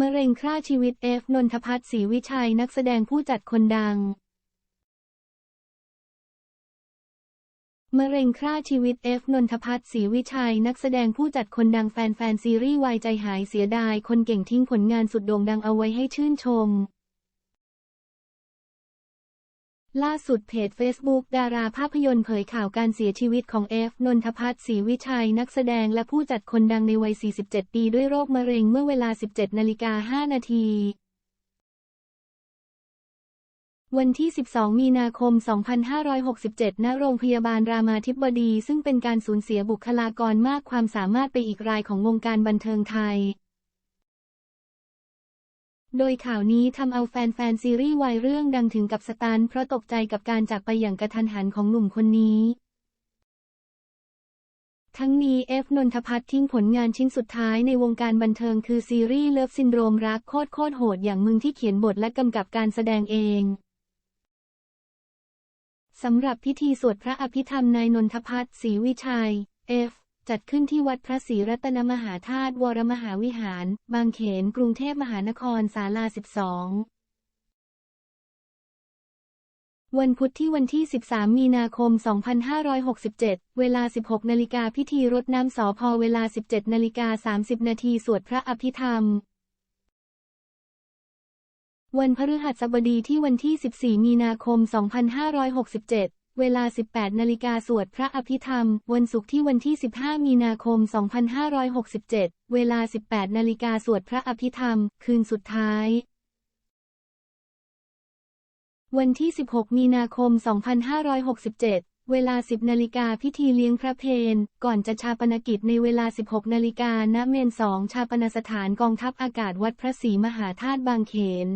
มะเร็งฆ่าชีวิตเอฟนนทพัฒน์ศรีวิชัยนักแสดงผู้จัดคนดัง มะเร็งฆ่าชีวิตเอฟนนทพัฒน์ศรีวิชัยนักแสดงผู้จัดคนดังแฟนแฟนซีรีส์วายใจหายเสียดายคนเก่งทิ้งผลงานสุดโด่งดังเอาไว้ให้ชื่นชม ล่าสุดเพจ Facebook ดาราภาพยนตร์เผยข่าวการเสียชีวิตของเอฟ นนทพัฒน์ศรีวิชัยนักแสดงและผู้จัดคนดังในวัย 47 ปีด้วยโรคมะเร็งเมื่อเวลา 17 นาฬิกา 5 นาที วันที่ 12 มีนาคม 2567 ณ โรงพยาบาลรามาธิบดี ซึ่งเป็นการสูญเสียบุคลากรมากความสามารถไปอีกรายของวงการบันเทิงไทย โดยข่าวนี้ทำเอาแฟนๆซีรีส์วายเรื่องดังถึงกับสตันเพราะตกใจกับการจากไปอย่างกระทันหันของหนุ่มคนนี้ ทั้งนี้เอฟนนทพัฒน์ทิ้งผลงานชิ้นสุดท้ายในวงการบันเทิงคือซีรีส์เลิฟซินโดรมรักโคตรโคตรโหดอย่างมึงที่เขียนบทและกำกับการแสดงเองสำหรับพิธีสวดพระอภิธรรมนายนนทพัฒน์ศรีวิชัย F จัดขึ้นที่วัดพระศรีรัตนมหาธาตุวรมหาวิหาร บางเขน กรุงเทพมหานครศาลา 12 วันพุธที่วันที่ 13 มีนาคม 2567 เวลา 16 นาฬิกาพิธีรดน้ำสอพอเวลา 17 นาฬิกา 30 นาทีสวดพระอภิธรรมวันพฤหัสบดีที่วันที่ 14 มีนาคม 2567 เวลา 18 นาฬิกาสวดพระอภิธรรม วันศุกร์ที่วันที่ 15 มีนาคม 2567 เวลา 18 นาฬิกาสวดพระอภิธรรม คืนสุดท้าย วันที่ 16 มีนาคม 2567 เวลา 10 นาฬิกาพิธีเลี้ยงพระเพลก่อนจะชาปนกิจในเวลา 16 นาฬิกาณเมนสองชาปนสถานกองทัพอากาศวัดพระศรีมหาธาตุบางเขน